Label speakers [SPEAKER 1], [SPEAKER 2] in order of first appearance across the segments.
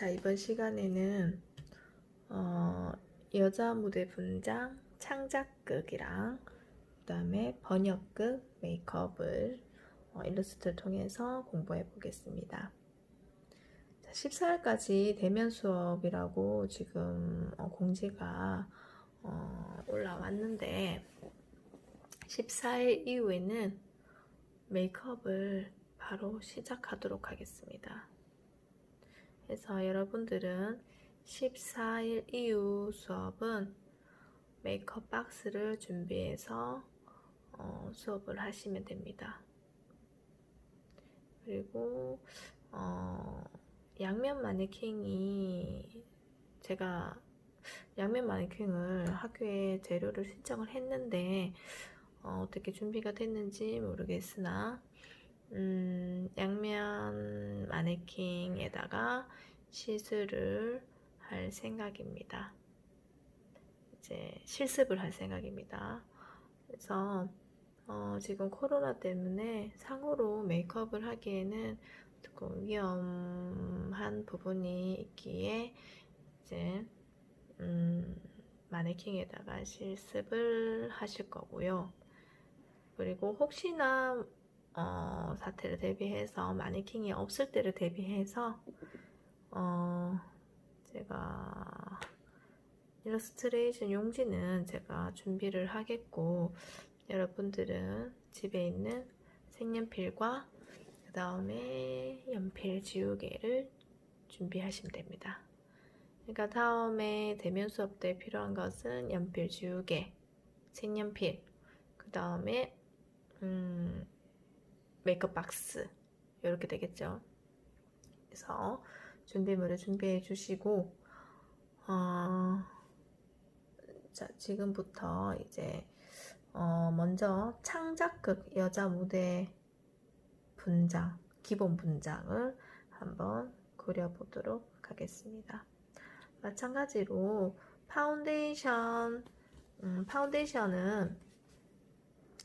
[SPEAKER 1] 자, 이번 시간에는 어, 여자 무대 분장 창작극이랑 그다음에 번역극 메이크업을 어, 일러스트를 통해서 공부해 보겠습니다. 자, 14일까지 대면 수업이라고 지금 어, 공지가 어, 올라왔는데 14일 이후에는 메이크업을 바로 시작하도록 하겠습니다. 그래서 여러분들은 14일 이후 수업은 메이크업 박스를 준비해서 어, 수업을 하시면 됩니다. 그리고 어, 양면 마네킹이 제가 양면 마네킹을 학교에 재료를 신청을 했는데 어, 어떻게 준비가 됐는지 모르겠으나 음, 양면 마네킹에다가 시술을 할 생각입니다. 이제 실습을 할 생각입니다. 그래서 어, 지금 코로나 때문에 상호로 메이크업을 하기에는 조금 위험한 부분이 있기에 이제 음, 마네킹에다가 실습을 하실 거고요. 그리고 혹시나 어, 사태를 대비해서 마네킹이 없을 때를 대비해서 어, 제가 일러스트레이션 용지는 제가 준비를 하겠고 여러분들은 집에 있는 색연필과 그 다음에 연필 지우개를 준비하시면 됩니다. 그러니까 다음에 대면 수업 때 필요한 것은 연필 지우개, 색연필, 그 다음에 음, 메이크업 박스 이렇게 되겠죠. 그래서 준비물을 준비해 주시고 어, 자 지금부터 이제 어, 먼저 창작극 여자 무대 분장 기본 분장을 한번 그려보도록 하겠습니다. 마찬가지로 파운데이션 음, 파운데이션은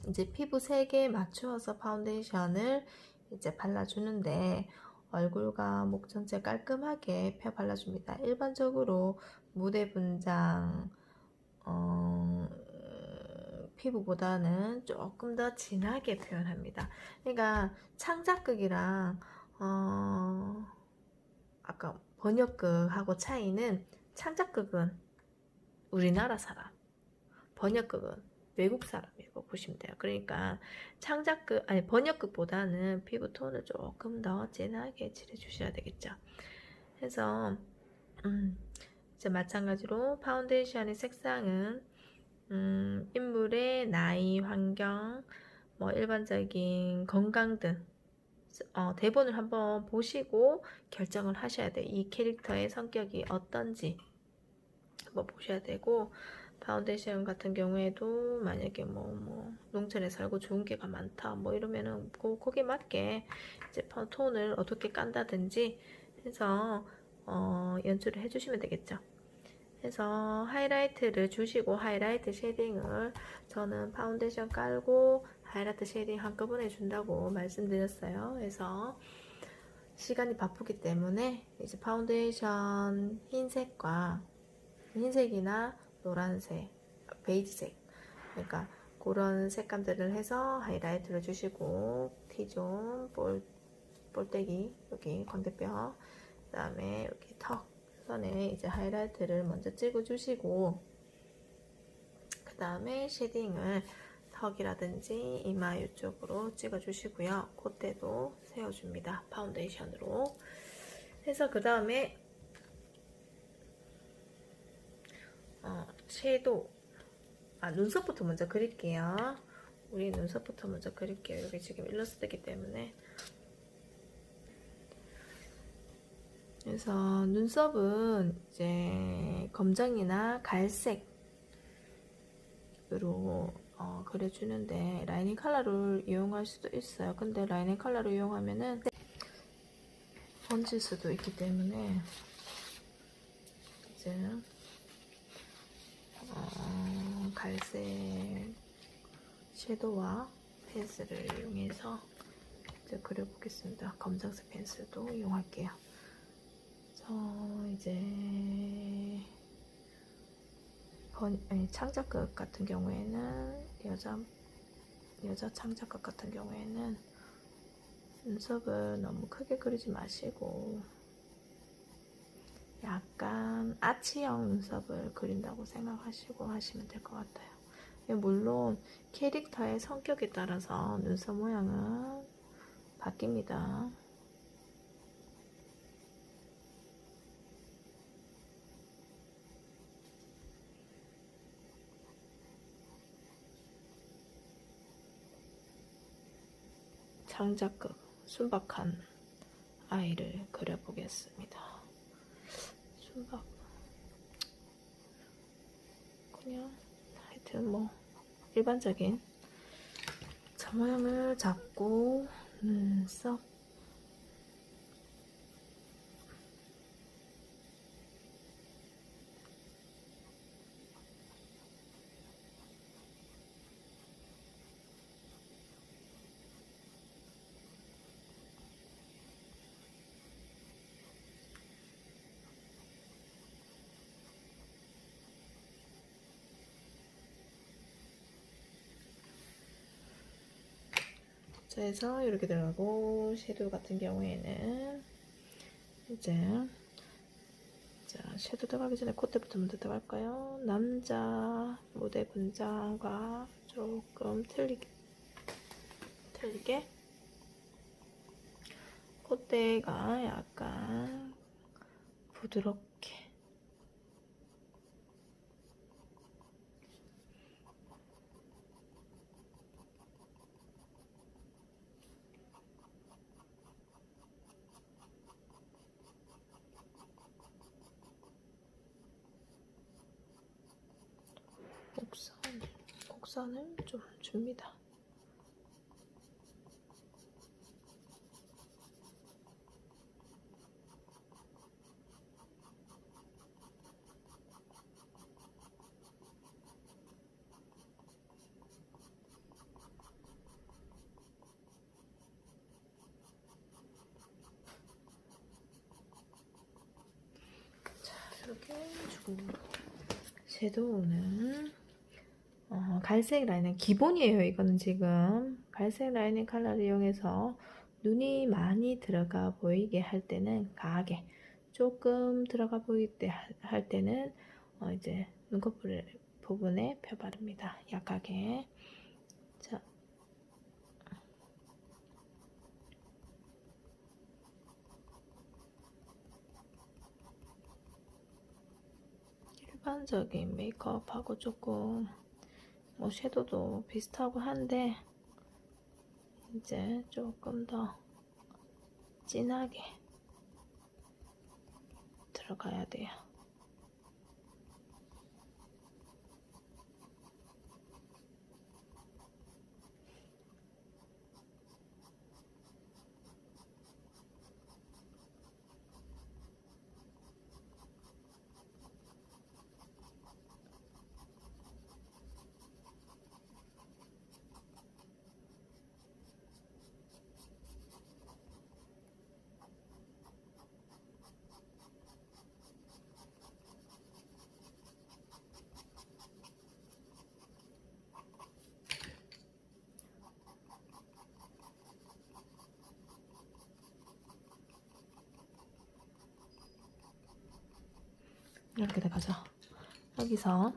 [SPEAKER 1] 이제 피부 색에 맞추어서 파운데이션을 이제 발라주는데 얼굴과 목 전체 깔끔하게 펴 발라줍니다. 일반적으로 무대 분장 어, 피부보다는 조금 더 진하게 표현합니다. 그러니까 창작극이랑 어, 아까 번역극하고 차이는 창작극은 우리나라 사람, 번역극은 외국 사람이고 보시면 돼요. 그러니까 창작극 아니 번역극보다는 피부 톤을 조금 더 진하게 칠해 주셔야 되겠죠. 그래서 음, 이제 마찬가지로 파운데이션의 색상은 음, 인물의 나이, 환경, 뭐 일반적인 건강 등 어, 대본을 한번 보시고 결정을 하셔야 돼요. 이 캐릭터의 성격이 어떤지 한번 보셔야 되고 파운데이션 같은 경우에도 만약에 뭐, 뭐 농촌에 살고 좋은 게가 많다 뭐 이러면은 그, 거기에 맞게 이제 톤을 어떻게 깐다든지 해서 어, 연출을 해주시면 되겠죠. 해서 하이라이트를 주시고 하이라이트 쉐딩을 저는 파운데이션 깔고 하이라이트 쉐딩 한꺼번에 준다고 말씀드렸어요. 그래서 시간이 바쁘기 때문에 이제 파운데이션 흰색과 흰색이나 노란색, 베이지색 그러니까 그런 색감들을 해서 하이라이트를 주시고 T존, 볼, 볼때기 여기 광대뼈 그 다음에 여기 턱 선에 이제 하이라이트를 먼저 찍어 주시고 그 다음에 쉐딩을 턱이라든지 이마 이쪽으로 찍어 주시고요. 콧대도 세워줍니다. 파운데이션으로. 해서 그 다음에 어, 섀도우 아 눈썹부터 먼저 그릴게요. 우리 눈썹부터 먼저 그릴게요. 여기 지금 일러스트이기 때문에. 그래서 눈썹은 이제 검정이나 갈색으로 어, 그려주는데 라이닝 컬러를 이용할 수도 있어요. 근데 라이닝 컬러를 이용하면은 번질 수도 있기 때문에 이제 어, 갈색 섀도우와 펜슬을 이용해서 이제 그려보겠습니다. 검정색 펜슬도 이용할게요. 자, 그래서 이제 번, 아니, 창작극 같은 경우에는 여자 여자 창작극 같은 경우에는 눈썹을 너무 크게 그리지 마시고 약간 아치형 눈썹을 그린다고 생각하시고 하시면 될 것 같아요. 물론 캐릭터의 성격에 따라서 눈썹 모양은 바뀝니다. 창작극 순박한 아이를 그려보겠습니다. 순박 그냥 하여튼 뭐 일반적인. 자 모양을 잡고 눈썹 자 해서 이렇게 들어가고 섀도우 같은 경우에는 이제 자 섀도우 들어가기 전에 콧대부터 먼저 들어갈까요? 남자 모델 분장과 조금 틀리게 틀리게 콧대가 약간 부드럽게 곡선, 곡선을 좀 줍니다. 자, 이렇게 주고 섀도우는 어, 갈색 라인은 기본이에요. 이거는 지금 갈색 라인의 컬러를 이용해서 눈이 많이 들어가 보이게 할 때는 강하게 조금 들어가 보일 때할 때는 어, 이제 눈꺼풀 부분에 펴 바릅니다. 약하게 자 일반적인 메이크업하고 조금 뭐 섀도우도 비슷하고 한데 이제 조금 더 진하게 들어가야 돼요. 이렇게 돼가죠. 여기서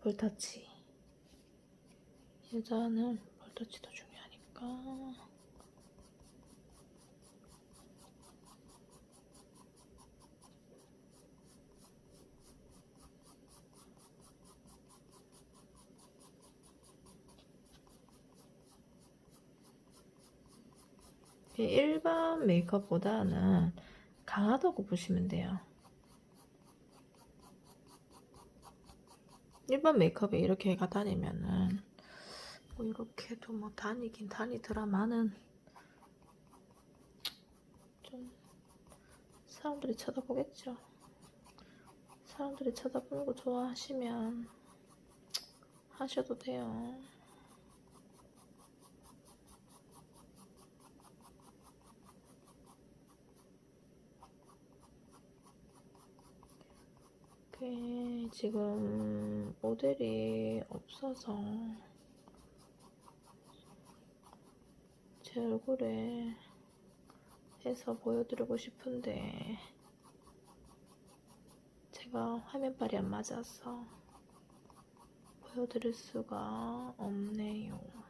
[SPEAKER 1] 볼터치. 여자는 볼터치도 중요하니까. 일반 메이크업보다는 강하다고 보시면 돼요. 일반 메이크업에 이렇게 가 다니면은 뭐 이렇게도 뭐 다니긴 다니더라마는 좀 사람들이 쳐다보겠죠. 사람들이 쳐다보는 거 좋아하시면 하셔도 돼요. 이렇게 지금 모델이 없어서 제 얼굴에 해서 보여드리고 싶은데 제가 화면빨이 안 맞아서 보여드릴 수가 없네요.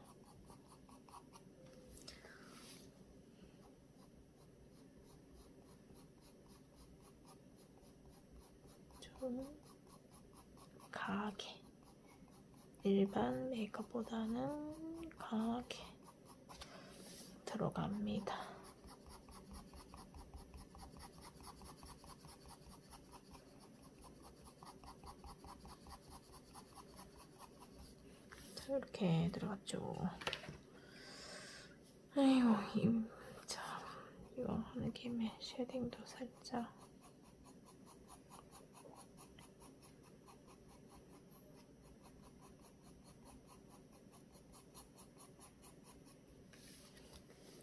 [SPEAKER 1] 좀 강하게 일반 메이크업보다는 강하게 들어갑니다. 자, 이렇게 들어갔죠. 아이고, 이, 참, 이거 하는 김에 쉐딩도 살짝.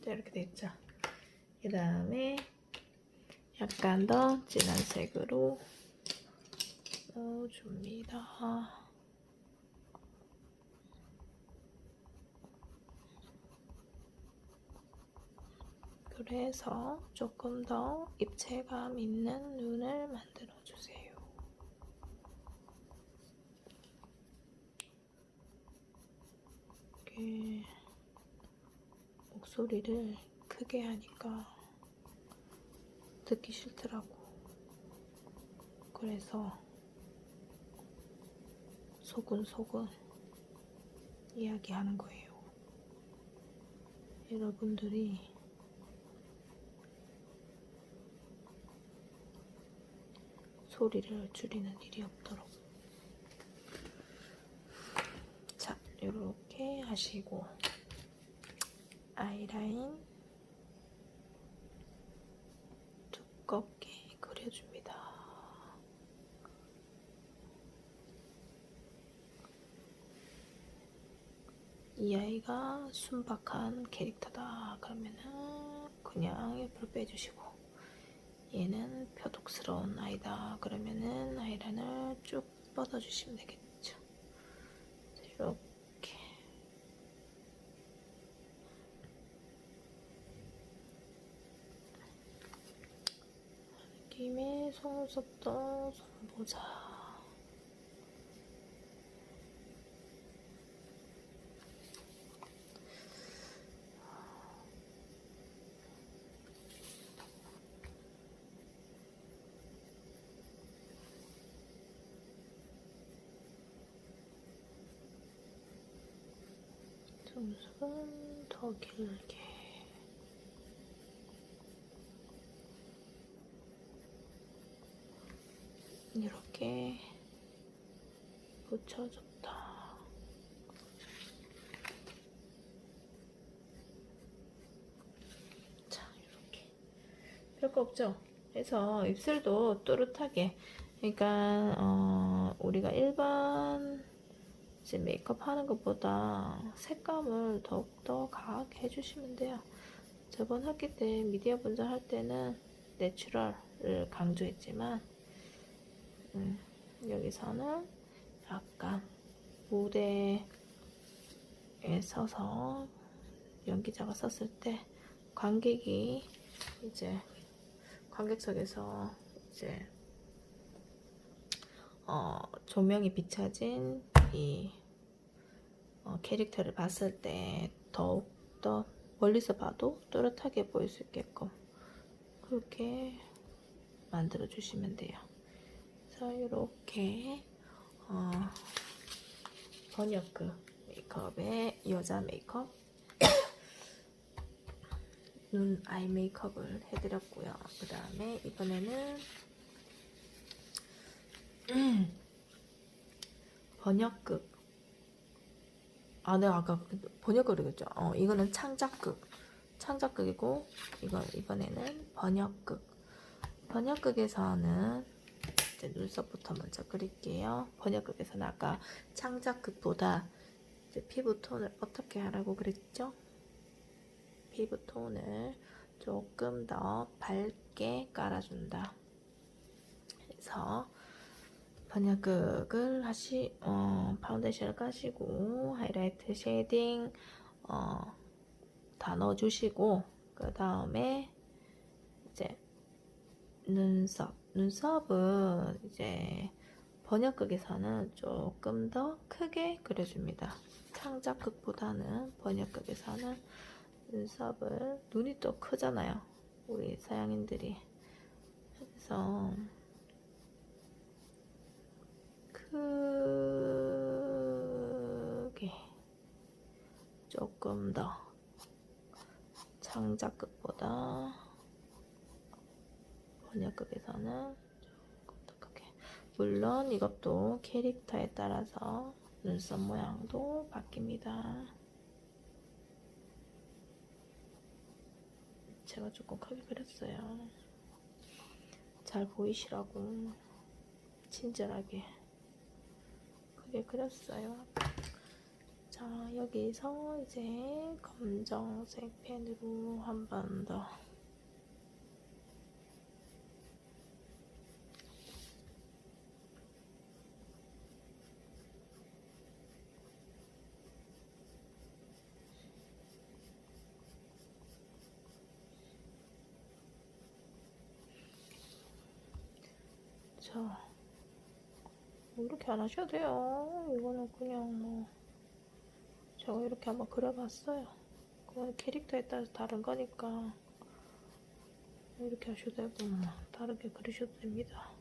[SPEAKER 1] 자, 이렇게 됐죠. 그 다음에 약간 더 진한 색으로 넣어줍니다. 그래서 조금 더 입체감 있는 눈을 만들어 주세요. 목 소리를 크게 하니까 듣기 싫더라고. 그래서 소근소근 이야기하는 거예요. 여러분들이 소리를 줄이는 일이 없도록. 자, 이렇게 하시고 아이라인 두껍게 그려줍니다. 이 아이가 순박한 캐릭터다. 그러면은 그냥 옆으로 빼주시고 얘는 표독스러운 아이다. 그러면은 아이라인을 쭉 뻗어주시면 되겠죠. 자, 이렇게 김에 속눈썹도 손보자. 속눈썹은 더 길게. 이렇게 붙여줬다. 자, 이렇게. 별거 없죠? 그래서 입술도 또렷하게. 그러니까, 어, 우리가 일반 메이크업 하는 것보다 색감을 더욱더 강하게 해주시면 돼요. 저번 학기 때 미디어 분장 할 때는 내추럴을 강조했지만, 음, 여기서는 약간 무대에 서서 연기자가 섰을 때 관객이 이제 관객석에서 이제 어, 조명이 비춰진 이 어, 캐릭터를 봤을 때 더욱 더 멀리서 봐도 또렷하게 보일 수 있게끔 그렇게 만들어 주시면 돼요. 그래서 이렇게 어, 번역그 메이크업의 여자 메이크업 눈 아이 메이크업을 해드렸고요. 그 다음에 이번에는 음, 번역극 아 내가 아까 번역극 그랬죠. 어 이거는 창작극 창작극이고 이건 이번에는 번역극 번역극에서는 이제 눈썹부터 먼저 그릴게요. 번역극에서는 아까 창작극보다 피부 톤을 어떻게 하라고 그랬죠? 피부 톤을 조금 더 밝게 깔아준다. 그래서 번역극을 하시 어, 파운데이션을 까시고 하이라이트 쉐이딩 어, 다 넣어주시고 그 다음에 이제 눈썹 눈썹은 이제 번역극에서는 조금 더 크게 그려줍니다. 창작극보다는 번역극에서는 눈썹을 눈이 또 크잖아요. 우리 서양인들이 그래서 크게 조금 더 창작극보다 번역극에서는 조금 더 크게 물론 이것도 캐릭터에 따라서 눈썹 모양도 바뀝니다. 제가 조금 크게 그렸어요. 잘 보이시라고 친절하게 크게 그렸어요. 자, 여기서 이제 검정색 펜으로 한 번 더. 자, 이렇게 안 하셔도 돼요. 이거는 그냥 뭐 제가 이렇게 한번 그려봤어요. 그건 캐릭터에 따라서 다른 거니까 이렇게 하셔도 되고 뭐 다르게 그리셔도 됩니다.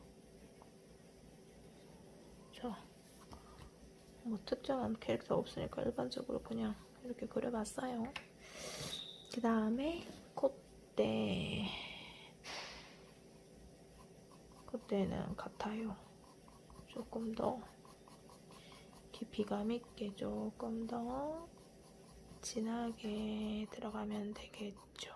[SPEAKER 1] 자, 뭐 특정한 캐릭터 없으니까 일반적으로 그냥 이렇게 그려봤어요. 그 다음에 콧대 그 때는 같아요. 조금 더 깊이감 있게 조금 더 진하게 들어가면 되겠죠.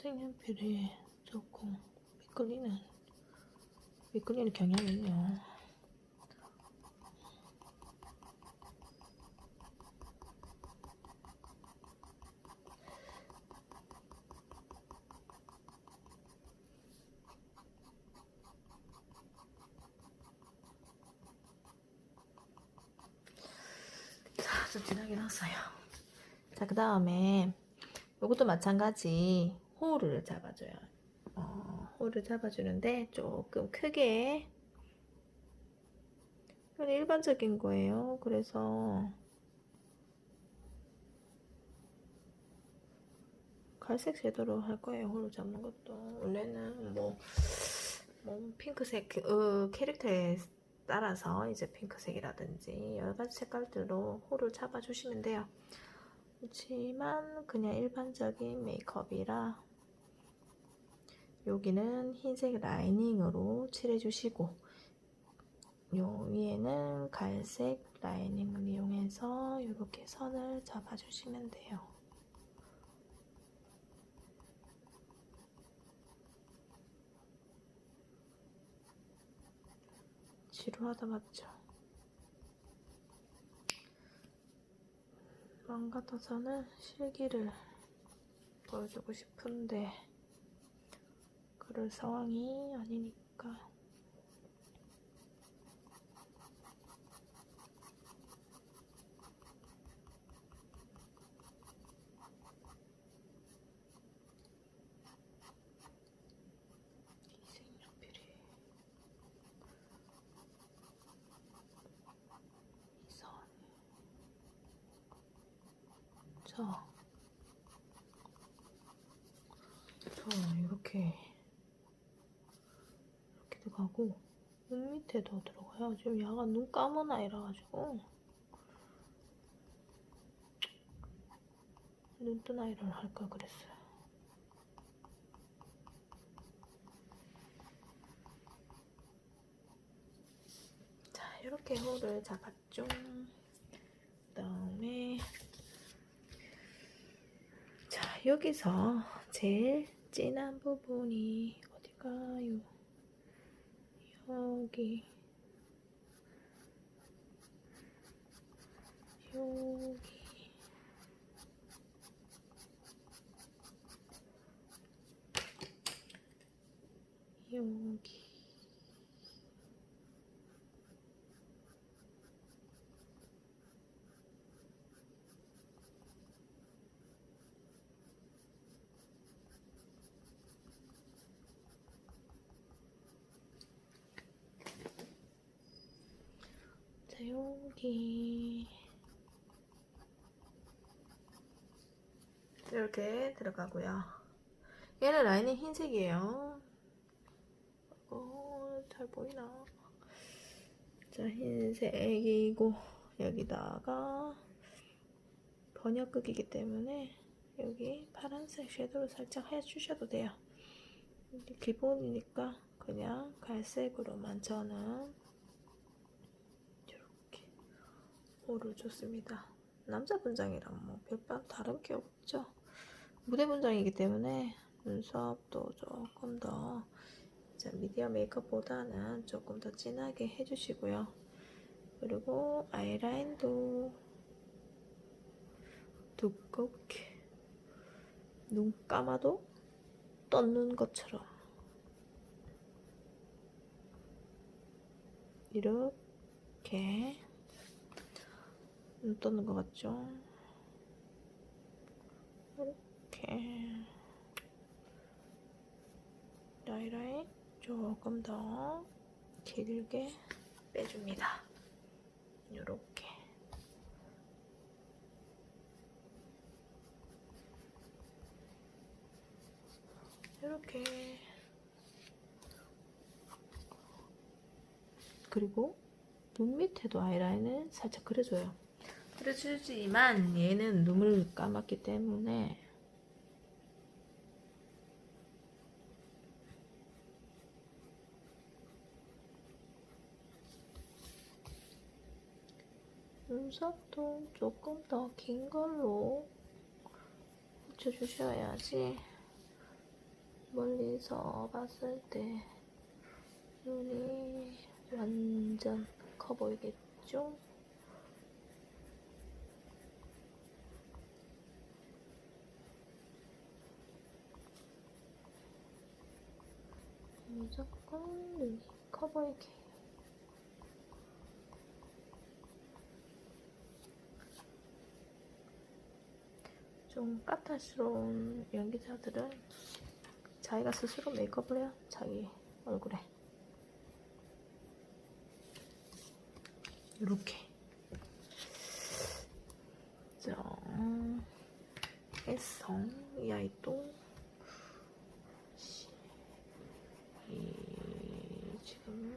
[SPEAKER 1] 색연필이 조금 미끌리는 미끌리는 경향이 있네요. 자, 좀 진하게 나왔어요. 자, 그 다음에 이것도 마찬가지 호를 잡아줘요. 어, 호를 잡아주는데 조금 크게 이건 일반적인 거예요. 그래서 갈색 섀도로 할 거예요. 호를 잡는 것도 원래는 뭐, 뭐 핑크색 어, 캐릭터에 따라서 이제 핑크색이라든지 여러 가지 색깔들로 호를 잡아주시면 돼요. 그렇지만 그냥 일반적인 메이크업이라 여기는 흰색 라이닝으로 칠해주시고 요 위에는 갈색 라이닝을 이용해서 이렇게 선을 잡아주시면 돼요. 지루하다 맞죠? 같아서는 실기를 보여주고 싶은데 그럴 상황이 아니니까 이 색연필이 자, 자 이렇게 이렇게 들어가고 눈 밑에도 들어가요. 지금 약간 눈 감은 아이라 가지고 눈뜬 아이를 할 걸 그랬어요. 자, 이렇게 홀을 잡았죠. 그 다음에 자, 여기서 제일 진한 부분이 어디가요? Okay. Yogi. Yogi. 여기 이렇게 들어가고요. 얘는 라인이 흰색이에요. 어, 잘 보이나? 자, 흰색이고 여기다가 번역극이기 때문에 여기 파란색 섀도우 살짝 해주셔도 돼요. 기본이니까 그냥 갈색으로만 저는 이렇게 호를 줬습니다. 남자 분장이랑 뭐 별반 다른 게 없죠. 무대 분장이기 때문에 눈썹도 조금 더 자, 미디어 메이크업보다는 조금 더 진하게 해주시고요. 그리고 아이라인도 두껍게 눈 감아도 떴는 것처럼 이렇게 눈 떠는 것 같죠? 이렇게 라이라인 조금 더 길게 빼줍니다. 이렇게 이렇게 그리고 눈 밑에도 아이라인을 살짝 그려줘요. 그려주지만 얘는 눈을 감았기 때문에 눈썹도 조금 더 긴 걸로 붙여주셔야지 멀리서 봤을 때 눈이 완전 커 보이겠죠? 무조건 눈이 커 보이게 좀 까탈스러운 연기자들은 자기가 스스로 메이크업을 해요. 자기 얼굴에. 이렇게. 자, 해서 이 아이도 이 지금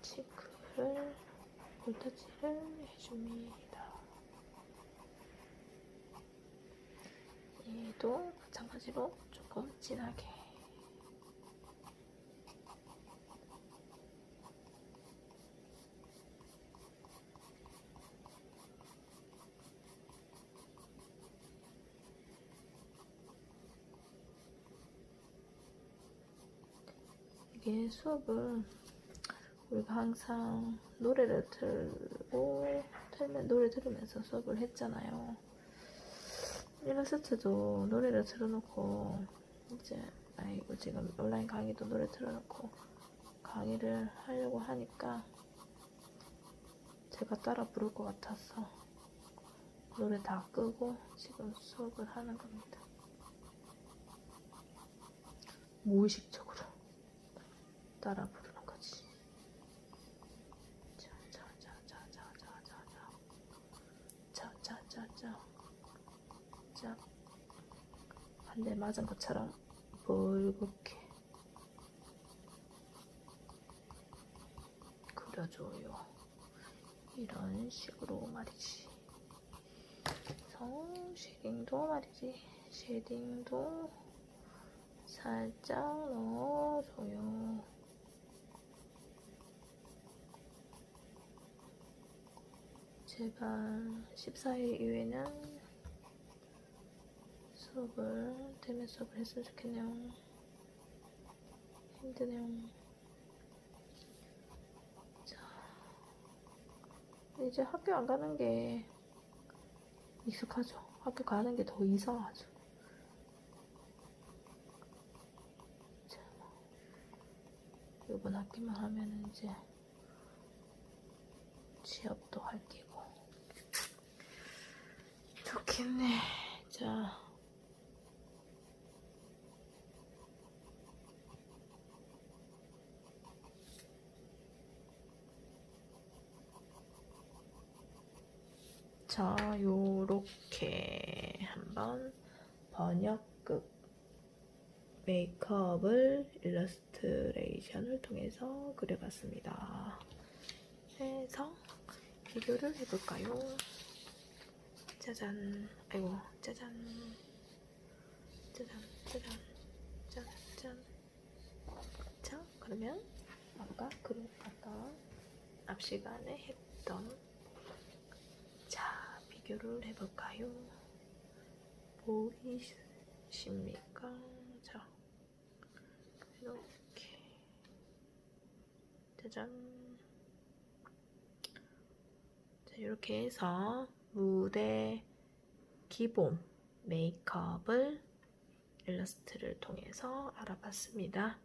[SPEAKER 1] 치크를 볼터치를 해줍니다. 얘도 마찬가지로 조금 진하게 이게 우리가 항상 노래를 틀고 틀면 노래 들으면서 수업을 했잖아요. 일러스트도 노래를 틀어놓고 이제 아이고 지금 온라인 강의도 노래 틀어놓고 강의를 하려고 하니까 제가 따라 부를 것 같아서 노래 다 끄고 지금 수업을 하는 겁니다. 무의식적으로 따라 부르 한 대 맞은 것처럼 붉게 그려줘요. 이런 식으로 말이지. 그래서 쉐딩도 말이지. 쉐딩도 살짝 넣어줘요. 제발 14일 이후에는 수업을 대면 수업을 했으면 좋겠네요. 힘드네요. 자, 이제 학교 안 가는 게 익숙하죠. 학교 가는 게 더 이상하죠. 자, 이번 학기만 하면 이제 취업도 할 끼고 좋겠네. 자. 자, 요렇게 한번 번역극 메이크업을 일러스트레이션을 통해서 그려봤습니다. 해서 비교를 해볼까요? 짜잔, 아이고, 짜잔, 짜잔, 짜잔, 짠, 짠. 자, 그러면 아까 그려 아까 앞 시간에 했던 자, 비교를 해볼까요? 보이십니까? 자, 이렇게 짜잔. 자, 이렇게 해서 무대 기본 메이크업을 일러스트를 통해서 알아봤습니다.